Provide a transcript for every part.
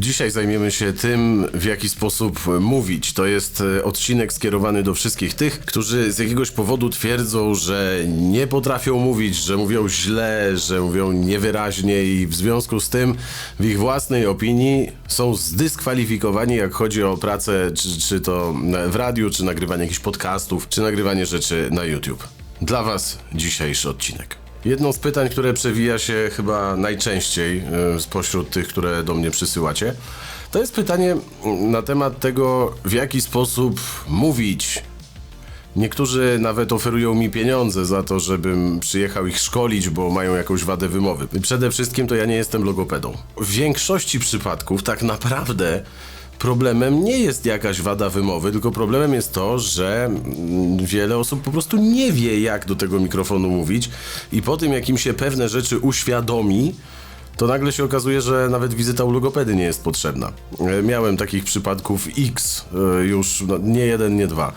Dzisiaj zajmiemy się tym, w jaki sposób mówić. To jest e, odcinek skierowany do wszystkich tych, którzy z jakiegoś powodu twierdzą, że nie potrafią mówić, że mówią źle, że mówią niewyraźnie i w związku z tym w ich własnej opinii są zdyskwalifikowani, jak chodzi o pracę, czy, czy to w radiu, czy nagrywanie jakichś podcastów, czy nagrywanie rzeczy na YouTube. Dla Was dzisiejszy odcinek. Jedno z pytań, które przewija się chyba najczęściej e, spośród tych, które do mnie przysyłacie, to jest pytanie na temat tego, w jaki sposób mówić. Niektórzy nawet oferują mi pieniądze za to, żebym przyjechał ich szkolić, bo mają jakąś wadę wymowy. Przede wszystkim to ja nie jestem logopedą. W większości przypadków tak naprawdę problemem nie jest jakaś wada wymowy, tylko problemem jest to, że mm, wiele osób po prostu nie wie, jak do tego mikrofonu mówić i po tym, jak im się pewne rzeczy uświadomi, to nagle się okazuje, że nawet wizyta u logopedy nie jest potrzebna. E, Miałem takich przypadków X e, już, no, nie jeden, nie dwa.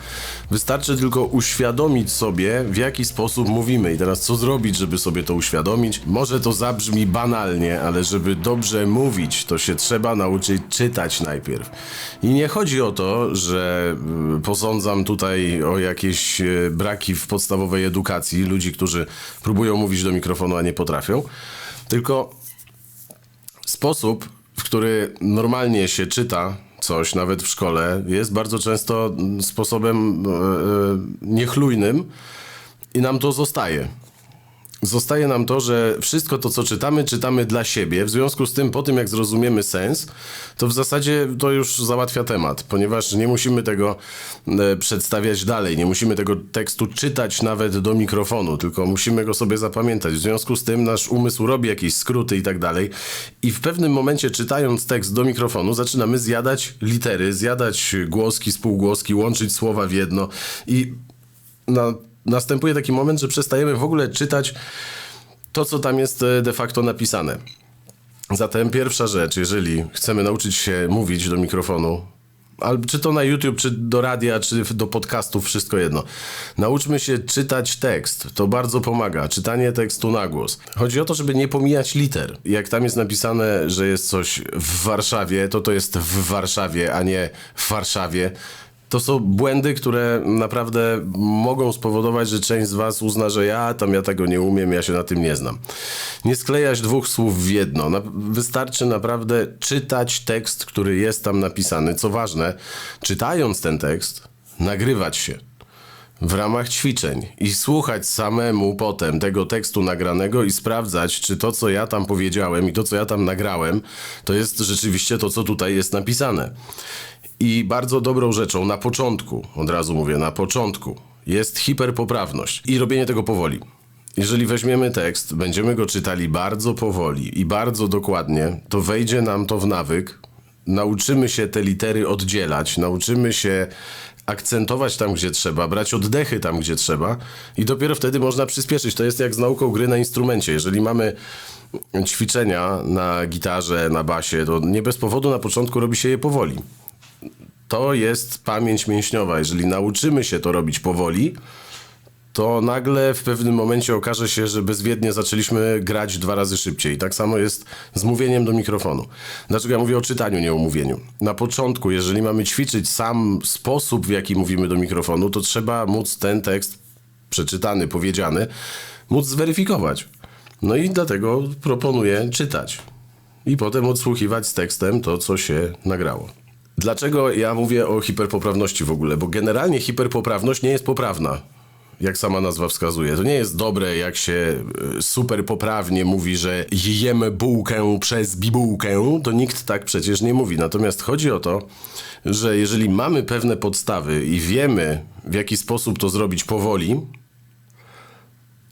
Wystarczy tylko uświadomić sobie, w jaki sposób mówimy. I teraz co zrobić, żeby sobie to uświadomić? Może to zabrzmi banalnie, ale żeby dobrze mówić, to się trzeba nauczyć czytać najpierw. I nie chodzi o to, że y, posądzam tutaj o jakieś e, braki w podstawowej edukacji ludzi, którzy próbują mówić do mikrofonu, a nie potrafią. Tylko sposób, w który normalnie się czyta coś, nawet w szkole, jest bardzo często sposobem e, e, niechlujnym i nam to zostaje. Zostaje nam to, że wszystko to, co czytamy, czytamy dla siebie. W związku z tym, po tym jak zrozumiemy sens, to w zasadzie to już załatwia temat, ponieważ nie musimy tego e, przedstawiać dalej, nie musimy tego tekstu czytać nawet do mikrofonu, tylko musimy go sobie zapamiętać. W związku z tym nasz umysł robi jakieś skróty i tak dalej. I w pewnym momencie, czytając tekst do mikrofonu, zaczynamy zjadać litery, zjadać głoski, spółgłoski, łączyć słowa w jedno i na, następuje taki moment, że przestajemy w ogóle czytać to, co tam jest e, de facto napisane. Zatem pierwsza rzecz, jeżeli chcemy nauczyć się mówić do mikrofonu, al- czy to na YouTube, czy do radia, czy do podcastów, wszystko jedno. Nauczmy się czytać tekst. To bardzo pomaga. Czytanie tekstu na głos. Chodzi o to, żeby nie pomijać liter. Jak tam jest napisane, że jest coś w Warszawie, to to jest w Warszawie, a nie w Warszawie. To są błędy, które naprawdę mogą spowodować, że część z Was uzna, że ja tam ja tego nie umiem, ja się na tym nie znam. Nie sklejać dwóch słów w jedno. Wystarczy naprawdę czytać tekst, który jest tam napisany. Co ważne, czytając ten tekst, nagrywać się w ramach ćwiczeń i słuchać samemu potem tego tekstu nagranego i sprawdzać, czy to, co ja tam powiedziałem i to, co ja tam nagrałem, to jest rzeczywiście to, co tutaj jest napisane. I bardzo dobrą rzeczą na początku, od razu mówię, na początku, jest hiperpoprawność i robienie tego powoli. Jeżeli weźmiemy tekst, będziemy go czytali bardzo powoli i bardzo dokładnie, to wejdzie nam to w nawyk, nauczymy się te litery oddzielać, nauczymy się akcentować tam, gdzie trzeba, brać oddechy tam, gdzie trzeba i dopiero wtedy można przyspieszyć. To jest jak z nauką gry na instrumencie. Jeżeli mamy ćwiczenia na gitarze, na basie, to nie bez powodu na początku robi się je powoli. To jest pamięć mięśniowa. Jeżeli nauczymy się to robić powoli, to nagle w pewnym momencie okaże się, że bezwiednie zaczęliśmy grać dwa razy szybciej. Tak samo jest z mówieniem do mikrofonu. Dlaczego ja mówię o czytaniu, nie o mówieniu? Na początku, jeżeli mamy ćwiczyć sam sposób, w jaki mówimy do mikrofonu, to trzeba móc ten tekst przeczytany, powiedziany, móc zweryfikować. No i dlatego proponuję czytać i potem odsłuchiwać z tekstem to, co się nagrało. Dlaczego ja mówię o hiperpoprawności w ogóle? Bo generalnie hiperpoprawność nie jest poprawna. Jak sama nazwa wskazuje. To nie jest dobre, jak się e, super poprawnie mówi, że jemy bułkę przez bibułkę. To nikt tak przecież nie mówi. Natomiast chodzi o to, że jeżeli mamy pewne podstawy i wiemy, w jaki sposób to zrobić powoli,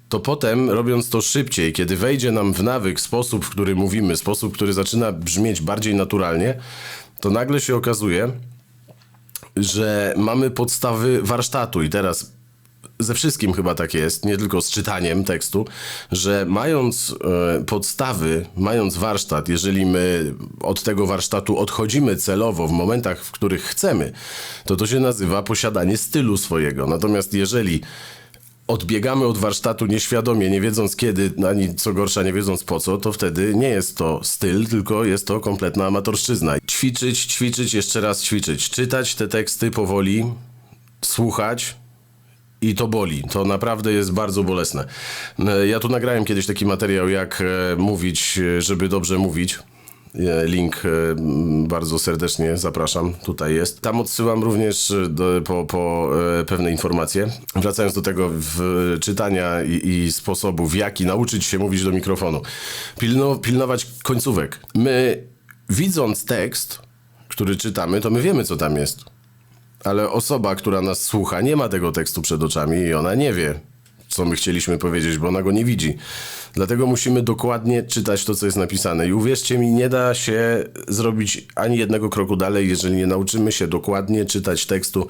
to potem, robiąc to szybciej, kiedy wejdzie nam w nawyk sposób, w który mówimy, sposób, który zaczyna brzmieć bardziej naturalnie, to nagle się okazuje, że mamy podstawy warsztatu i teraz ze wszystkim chyba tak jest, nie tylko z czytaniem tekstu, że mając e, podstawy, mając warsztat, jeżeli my od tego warsztatu odchodzimy celowo w momentach, w których chcemy, to to się nazywa posiadanie stylu swojego. Natomiast jeżeli odbiegamy od warsztatu nieświadomie, nie wiedząc kiedy, ani co gorsza, nie wiedząc po co, to wtedy nie jest to styl, tylko jest to kompletna amatorszczyzna. Ćwiczyć, ćwiczyć, jeszcze raz ćwiczyć. Czytać te teksty powoli, słuchać, i to boli. To naprawdę jest bardzo bolesne. Ja tu nagrałem kiedyś taki materiał, jak e, mówić, e, żeby dobrze mówić. E, Link e, bardzo serdecznie zapraszam, tutaj jest. Tam odsyłam również e, do, po, po pewne informacje. Wracając do tego czytania i, i sposobu, w jaki nauczyć się mówić do mikrofonu. Pilno, pilnować końcówek. My, widząc tekst, który czytamy, to my wiemy, co tam jest. Ale osoba, która nas słucha, nie ma tego tekstu przed oczami i ona nie wie, co my chcieliśmy powiedzieć, bo ona go nie widzi. Dlatego musimy dokładnie czytać to, co jest napisane. I uwierzcie mi, nie da się zrobić ani jednego kroku dalej, jeżeli nie nauczymy się dokładnie czytać tekstu,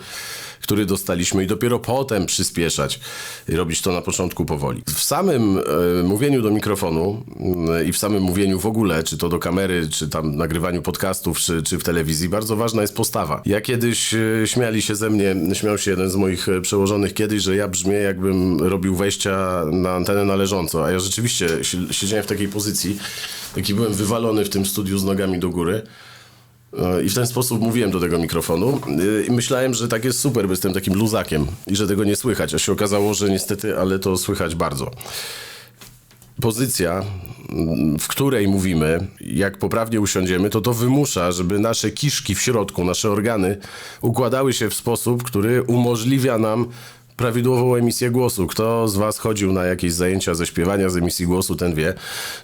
który dostaliśmy i dopiero potem przyspieszać i robić to na początku powoli. W samym e, mówieniu do mikrofonu e, i w samym mówieniu w ogóle, czy to do kamery, czy tam nagrywaniu podcastów, czy, czy w telewizji, bardzo ważna jest postawa. Ja kiedyś e, śmiali się ze mnie, śmiał się jeden z moich e, przełożonych kiedyś, że ja brzmię jakbym robił wejścia na antenę należąco, a ja rzeczywiście si- siedziałem w takiej pozycji, taki byłem wywalony w tym studiu z nogami do góry. E, I w ten sposób mówiłem do tego mikrofonu e, i myślałem, że tak jest super, bo jestem takim luzakiem i że tego nie słychać, a się okazało, że niestety, ale to słychać bardzo. Pozycja, mm, w której mówimy, jak poprawnie usiądziemy, to to wymusza, żeby nasze kiszki w środku, nasze organy układały się w sposób, który umożliwia nam prawidłową emisję głosu. Kto z Was chodził na jakieś zajęcia ze śpiewania, z emisji głosu, ten wie,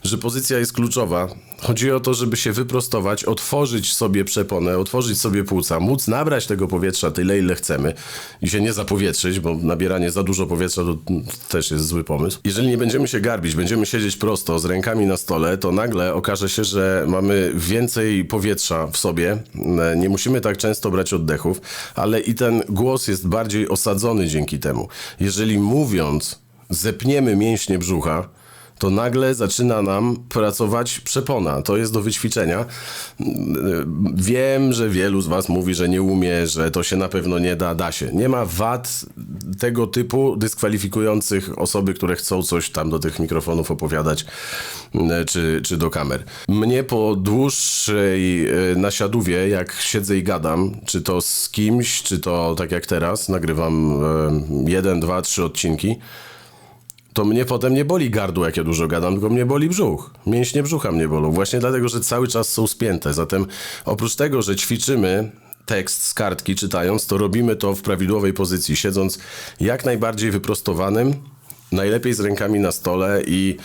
że pozycja jest kluczowa. Chodzi o to, żeby się wyprostować, otworzyć sobie przeponę, otworzyć sobie płuca, móc nabrać tego powietrza tyle, ile chcemy i się nie zapowietrzyć, bo nabieranie za dużo powietrza to też jest zły pomysł. Jeżeli nie będziemy się garbić, będziemy siedzieć prosto z rękami na stole, to nagle okaże się, że mamy więcej powietrza w sobie. Nie musimy tak często brać oddechów, ale i ten głos jest bardziej osadzony dzięki temu. Jeżeli mówiąc zepniemy mięśnie brzucha, to nagle zaczyna nam pracować przepona. To jest do wyćwiczenia. Wiem, że wielu z Was mówi, że nie umie, że to się na pewno nie da. Da się. Nie ma wad tego typu dyskwalifikujących osoby, które chcą coś tam do tych mikrofonów opowiadać e, czy, czy do kamer. Mnie po dłuższej e, nasiadówie, jak siedzę i gadam, czy to z kimś, czy to tak jak teraz, nagrywam e, jeden, dwa, trzy odcinki, to mnie potem nie boli gardło, jak ja dużo gadam, tylko mnie boli brzuch. Mięśnie brzucha mnie bolą. Właśnie dlatego, że cały czas są spięte. Zatem oprócz tego, że ćwiczymy tekst z kartki czytając, to robimy to w prawidłowej pozycji, siedząc jak najbardziej wyprostowanym, najlepiej z rękami na stole i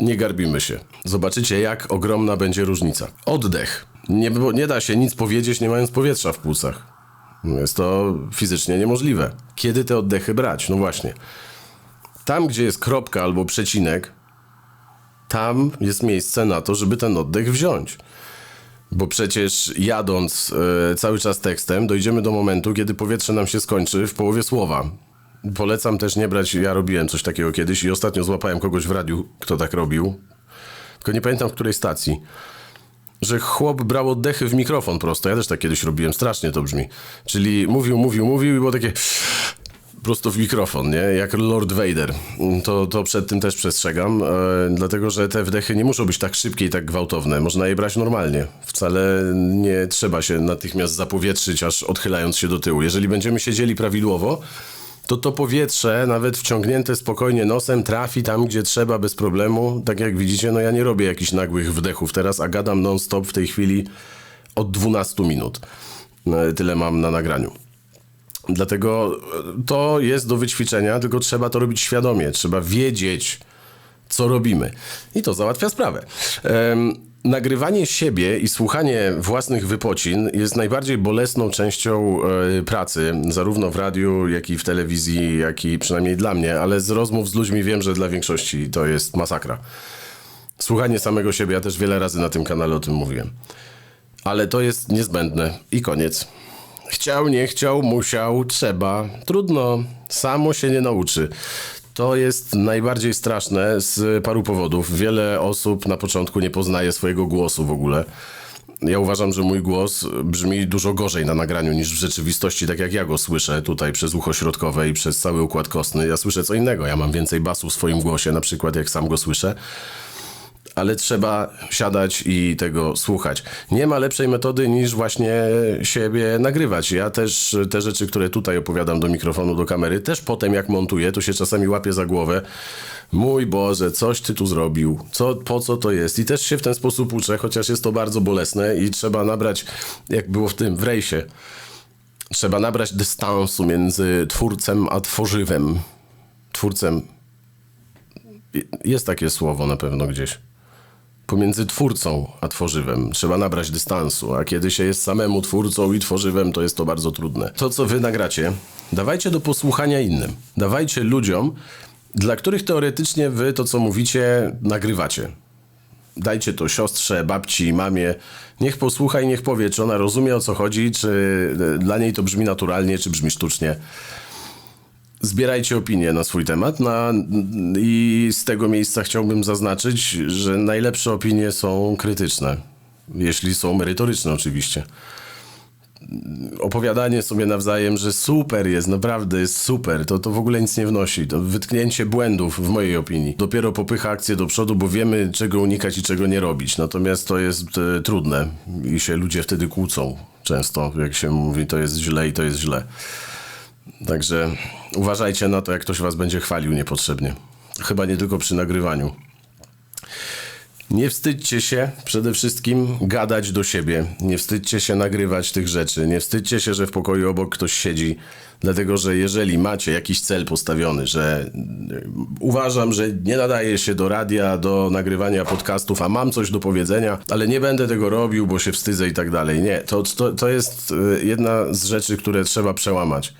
nie garbimy się. Zobaczycie, jak ogromna będzie różnica. Oddech. Nie, nie da się nic powiedzieć, nie mając powietrza w płucach. Jest to fizycznie niemożliwe. Kiedy te oddechy brać? No właśnie. Tam, gdzie jest kropka albo przecinek, tam jest miejsce na to, żeby ten oddech wziąć. Bo przecież jadąc e, cały czas tekstem, dojdziemy do momentu, kiedy powietrze nam się skończy w połowie słowa. Polecam też nie brać, ja robiłem coś takiego kiedyś i ostatnio złapałem kogoś w radiu, kto tak robił. Tylko nie pamiętam w której stacji. Że chłop brał oddechy w mikrofon prosto. Ja też tak kiedyś robiłem, strasznie to brzmi. Czyli mówił, mówił, mówił i było takie prosto w mikrofon, nie? Jak Lord Vader. To, to przed tym też przestrzegam, e, dlatego że te wdechy nie muszą być tak szybkie i tak gwałtowne. Można je brać normalnie. Wcale nie trzeba się natychmiast zapowietrzyć, aż odchylając się do tyłu. Jeżeli będziemy siedzieli prawidłowo, to to powietrze, nawet wciągnięte spokojnie nosem, trafi tam, gdzie trzeba, bez problemu. Tak jak widzicie, no ja nie robię jakichś nagłych wdechów teraz, a gadam non-stop w tej chwili od 12 minut. E, Tyle mam na nagraniu. Dlatego e, to jest do wyćwiczenia, tylko trzeba to robić świadomie. Trzeba wiedzieć, co robimy. I to załatwia sprawę. Nagrywanie siebie i słuchanie własnych wypocin jest najbardziej bolesną częścią e, pracy, zarówno w radiu, jak i w telewizji, jak i przynajmniej dla mnie, ale z rozmów z ludźmi wiem, że dla większości to jest masakra. Słuchanie samego siebie, ja też wiele razy na tym kanale o tym mówiłem. Ale to jest niezbędne i koniec. Chciał, nie chciał, musiał, trzeba. Trudno, samo się nie nauczy. To jest najbardziej straszne z paru powodów. Wiele osób na początku nie poznaje swojego głosu w ogóle. Ja uważam, że mój głos brzmi dużo gorzej na nagraniu niż w rzeczywistości, tak jak ja go słyszę tutaj przez ucho środkowe i przez cały układ kostny. Ja słyszę co innego. Ja mam więcej basu w swoim głosie, na przykład jak sam go słyszę ale trzeba siadać i tego słuchać. Nie ma lepszej metody niż właśnie siebie nagrywać. Ja też te rzeczy, które tutaj opowiadam do mikrofonu, do kamery, też potem jak montuję, to się czasami łapię za głowę. Mój Boże, coś ty tu zrobił. Co, po co to jest? I też się w ten sposób uczę, chociaż jest to bardzo bolesne i trzeba nabrać, jak było w tym, w rejsie, trzeba nabrać dystansu między twórcem a tworzywem. Twórcem. Jest takie słowo na pewno gdzieś pomiędzy twórcą a tworzywem. Trzeba nabrać dystansu, a kiedy się jest samemu twórcą i tworzywem, to jest to bardzo trudne. To, co wy nagracie, dawajcie do posłuchania innym. Dawajcie ludziom, dla których teoretycznie wy to, co mówicie, nagrywacie. Dajcie to siostrze, babci, mamie. Niech posłucha i niech powie, czy ona rozumie o co chodzi, czy dla niej to brzmi naturalnie, czy brzmi sztucznie zbierajcie opinie na swój temat. Na, I z tego miejsca chciałbym zaznaczyć, że najlepsze opinie są krytyczne. Jeśli są merytoryczne, oczywiście. Opowiadanie sobie nawzajem, że super jest, naprawdę jest super, to, to w ogóle nic nie wnosi. To wytknięcie błędów, w mojej opinii. Dopiero popycha akcję do przodu, bo wiemy, czego unikać i czego nie robić. Natomiast to jest e, trudne i się ludzie wtedy kłócą. Często, jak się mówi, to jest źle i to jest źle. Także uważajcie na to, jak ktoś was będzie chwalił niepotrzebnie. Chyba nie tylko przy nagrywaniu. Nie wstydźcie się przede wszystkim gadać do siebie. Nie wstydźcie się nagrywać tych rzeczy. Nie wstydźcie się, że w pokoju obok ktoś siedzi. Dlatego, że jeżeli macie jakiś cel postawiony, że y, uważam, że nie nadaje się do radia, do nagrywania podcastów, a mam coś do powiedzenia, ale nie będę tego robił, bo się wstydzę i tak dalej. Nie, to, to, to jest y, jedna z rzeczy, które trzeba przełamać.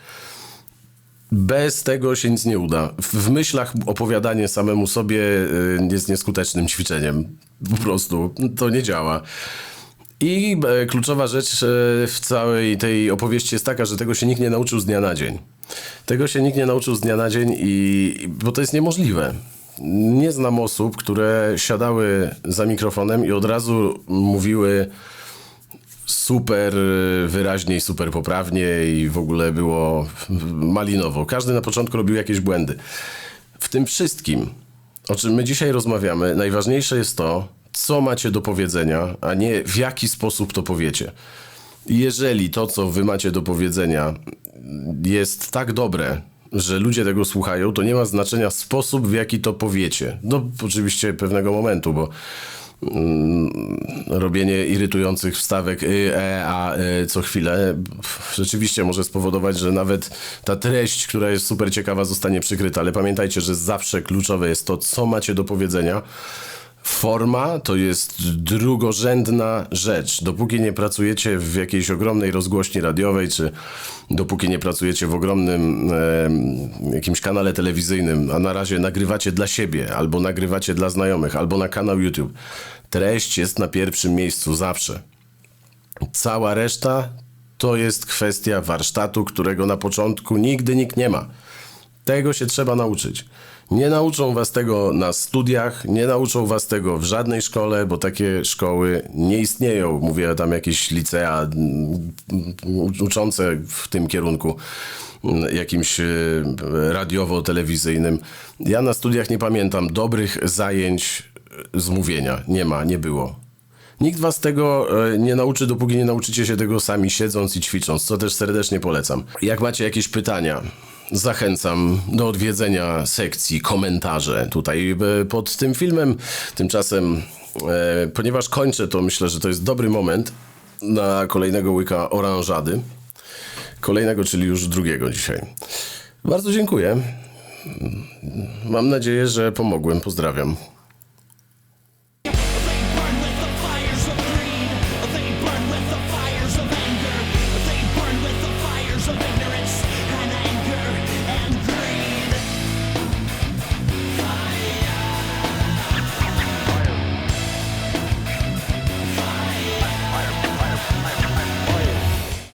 Bez tego się nic nie uda. W, myślach opowiadanie samemu sobie y, jest nieskutecznym ćwiczeniem. Po prostu to nie działa. I e, kluczowa rzecz e, w całej tej opowieści jest taka, że tego się nikt nie nauczył z dnia na dzień. Tego się nikt nie nauczył z dnia na dzień, i, bo to jest niemożliwe. Nie znam osób, które siadały za mikrofonem i od razu mówiły super wyraźnie i super poprawnie i w ogóle było malinowo. Każdy na początku robił jakieś błędy. W tym wszystkim, o czym my dzisiaj rozmawiamy, najważniejsze jest to, co macie do powiedzenia, a nie w jaki sposób to powiecie. Jeżeli to, co wy macie do powiedzenia, jest tak dobre, że ludzie tego słuchają, to nie ma znaczenia sposób, w jaki to powiecie. No, oczywiście pewnego momentu, bo mm, robienie irytujących wstawek y, e, a y, co chwilę rzeczywiście może spowodować, że nawet ta treść, która jest super ciekawa, zostanie przykryta. Ale pamiętajcie, że zawsze kluczowe jest to, co macie do powiedzenia. Forma to jest drugorzędna rzecz. Dopóki nie pracujecie w jakiejś ogromnej rozgłośni radiowej, czy dopóki nie pracujecie w ogromnym e, jakimś kanale telewizyjnym, a na razie nagrywacie dla siebie, albo nagrywacie dla znajomych, albo na kanał YouTube, treść jest na pierwszym miejscu zawsze. Cała reszta to jest kwestia warsztatu, którego na początku nigdy nikt nie ma. Tego się trzeba nauczyć. Nie nauczą was tego na studiach, nie nauczą was tego w żadnej szkole, bo takie szkoły nie istnieją. Mówię tam jakieś licea mm, uczące w tym kierunku mm, jakimś e, radiowo-telewizyjnym. Ja na studiach nie pamiętam dobrych zajęć z mówienia. Nie ma, nie było. Nikt was tego e, nie nauczy, dopóki nie nauczycie się tego sami siedząc i ćwicząc, co też serdecznie polecam. Jak macie jakieś pytania, zachęcam do odwiedzenia sekcji komentarze tutaj e, pod tym filmem. Tymczasem, e, ponieważ kończę, to myślę, że to jest dobry moment na kolejnego łyka oranżady. Kolejnego, czyli już drugiego dzisiaj. Bardzo dziękuję. Mam nadzieję, że pomogłem. Pozdrawiam.